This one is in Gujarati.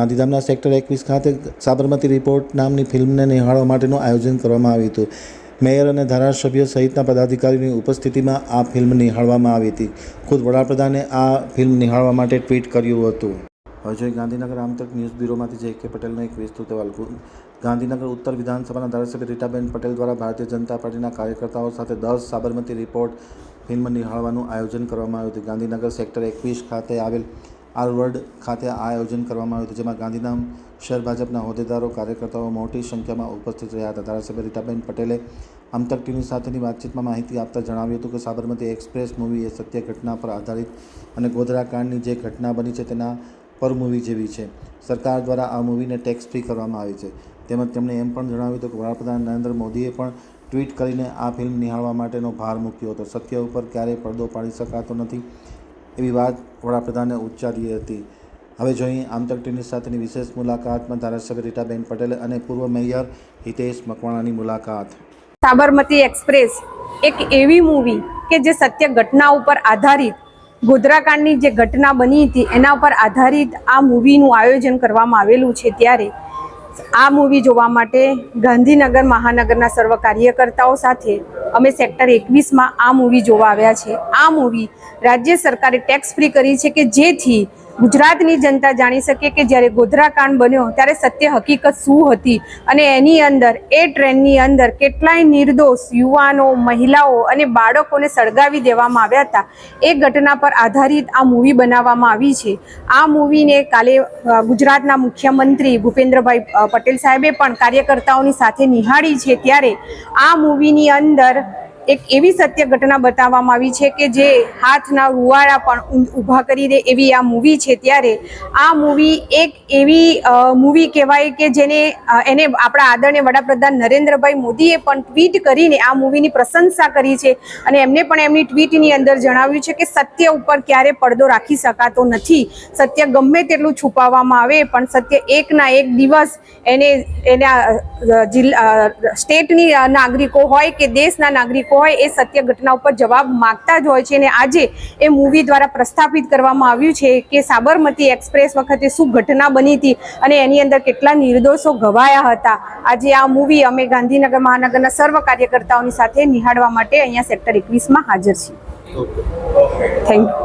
ગાંધીધામના સેક્ટર એકવીસ ખાતે સાબરમતી રિપોર્ટ નામની ફિલ્મને નિહાળવા માટેનું આયોજન કરવામાં આવ્યું હતું. મેયર અને ધારાસભ્ય સહિતના પદાધિકારીઓની ઉપસ્થિતિમાં આ ફિલ્મ નિહાળવામાં આવી હતી. ખુદ વડાપ્રધાને આ ફિલ્મ નિહાળવા માટે ટ્વીટ કર્યું હતું. અજય ગાંધીનગર આમતક ન્યૂઝ બ્યુરોમાંથી જે કે પટેલનો એક વિસ્તૃત અહેવાલ. ગાંધીનગર ઉત્તર વિધાનસભાના ધારાસભ્ય રીટાબેન પટેલ દ્વારા ભારતીય જનતા પાર્ટીના કાર્યકર્તાઓ સાથે દસ સાબરમતી રિપોર્ટ ફિલ્મ નિહાળવાનું આયોજન કરવામાં આવ્યું હતું. ગાંધીનગર સેક્ટર એકવીસ ખાતે આવેલ આરવર્ડ ખાતે આ આયોજન કરવામાં આવ્યું હતું, જેમાં ગાંધીધામ શહેર ભાજપના હોદ્દેદારો, કાર્યકર્તાઓ મોટી સંખ્યામાં ઉપસ્થિત રહ્યા હતા. ધારાસભ્ય રીટાબેન પટેલે આમતક ટીવી સાથેની વાતચીતમાં માહિતી આપતા જણાવ્યું હતું કે સાબરમતી એક્સપ્રેસ મૂવી એ સત્ય ઘટના પર આધારિત અને ગોધરાકાંડની જે ઘટના બની છે તેના પર મૂવી જેવી છે. સરકાર દ્વારા આ મૂવીને ટેક્સ ફ્રી કરવામાં આવી છે. તેમજ તેમણે એમ પણ જણાવ્યું હતું કે વડાપ્રધાન નરેન્દ્ર મોદીએ પણ ટ્વીટ કરીને આ ફિલ્મ નિહાળવા માટેનો ભાર મૂક્યો હતો. સત્ય ઉપર ક્યારેય પડદો પાડી શકાતો નથી. એવી વાત વડાપ્રધાને ઉચ્ચારી હતી. હવે જોઈએ આમતક ટીવી સાથેની વિશેષ મુલાકાતમાં ધારાસભ્ય રીટાબેન પટેલ અને પૂર્વ મેયર હિતેશ મકવાણાની મુલાકાત. સાબરમતી એક્સપ્રેસ એક એવી મૂવી કે જે સત્ય ઘટના ઉપર આધારિત, ગોધરાકાંડની જે ઘટના બની હતી એના ઉપર આધારિત આ મૂવીનું આયોજન કરવામાં આવેલું છે ત્યારે આ મૂવી જોવા માટે ગાંધીનગર મહાનગરના સર્વ કાર્યકર્તાઓ સાથે અમે સેક્ટર એકવીસમાં આ મૂવી જોવા આવ્યા છે. આ મૂવી રાજ્ય સરકારે ટેક્સ ફ્રી કરી છે કે જેથી ગુજરાતની જનતા જાણી શકે કે જ્યારે ગોધરાકાંડ બન્યો ત્યારે સત્ય હકીકત શું હતી અને એની અંદર, એ ટ્રેનની અંદર કેટલાય નિર્દોષ યુવાનો, મહિલાઓ અને બાળકોને સળગાવી દેવામાં આવ્યા હતા. એ ઘટના પર આધારિત આ મૂવી બનાવવામાં આવી છે. આ મૂવીને કાલે ગુજરાતના મુખ્યમંત્રી ભૂપેન્દ્રભાઈ પટેલ સાહેબે પણ કાર્યકર્તાઓની સાથે નિહાળી છે. ત્યારે આ મૂવીની અંદર એક એવી સત્ય ઘટના બતાવવામાં આવી છે કે જે હાથના રૂવાળા પણ ઊભા કરી દે એવી આ મૂવી છે ત્યારે. આ મૂવી એક એવી મૂવી કહેવાય કે જેને એને આપણા આદરણીય વડાપ્રધાન નરેન્દ્રભાઈ મોદીએ પણ ટ્વીટ કરીને આ મૂવીની પ્રશંસા કરી છે. અને એમને પણ એમની ટ્વીટની અંદર જણાવ્યું છે કે સત્ય ઉપર ક્યારે પડદો રાખી શકાતો નથી. સત્ય ગમે તેટલું છુપાવવામાં આવે, પણ સત્ય એકના એક દિવસ એને, એના જિલ્લા સ્ટેટની નાગરિકો હોય કે દેશના નાગરિકો હોય એ સત્ય ઘટના ઉપર જવાબ માગતા જ હોય છે અને આજે એ મૂવી દ્વારા પ્રસ્થાપિત કરવામાં આવ્યું છે કે સાબરમતી એક્સપ્રેસ વખતે શું ઘટના બની હતી અને એની અંદર કેટલા નિર્દોષો ઘવાયા હતા. આજે આ મૂવી અમે ગાંધીનગર મહાનગરના સર્વ કાર્યકર્તાઓની સાથે નિહાળવા માટે અહીંયા સેક્ટર એકવીસમાં હાજર છીએ. Thank you